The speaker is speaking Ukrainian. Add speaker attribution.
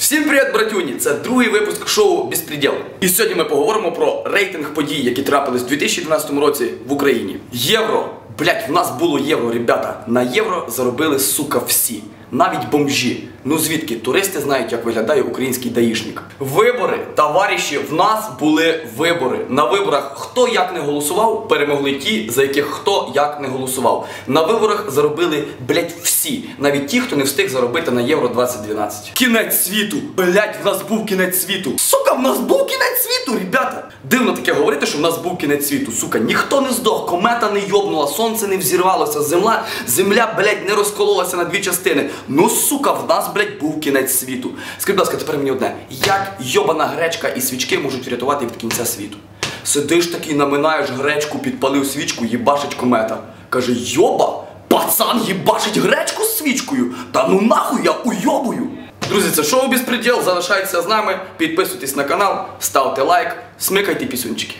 Speaker 1: Всім привіт, братюні! Це другий випуск шоу Безпреділ. І сьогодні ми поговоримо про рейтинг подій, які трапились у 2012 році в Україні. Євро. Блять, в нас було євро, ребята. На євро заробили, сука, всі. Навіть бомжі. Ну звідки? Туристи знають, як виглядає український даїшник. Вибори, товариші, в нас були вибори. На виборах хто як не голосував, перемогли ті, за яких хто як не голосував. На виборах заробили, блять, всі. Навіть ті, хто не встиг заробити на євро 2012. Кінець світу! Блять, в нас був кінець світу. Сука, в нас був кінець світу, ребята! Дивно таке говорити, що в нас був кінець світу. Сука, ніхто не здох, комета не йобнула, сонце не взірвалося, земля, земля, блять, не розкололася на дві частини. Ну, сука, в нас, блять, був кінець світу. Скажіть, будь ласка, тепер мені одне. Як йобана гречка і свічки можуть врятувати від кінця світу? Сидиш такий, наминаєш гречку, підпалив свічку, їбашить комета. Каже, йоба, пацан їбашить гречку з свічкою. Та ну нахуй я уйобую. Друзі, це шоу Безпреділ. Залишайтеся з нами, підписуйтесь на канал, ставте лайк, смикайте пісюнчики.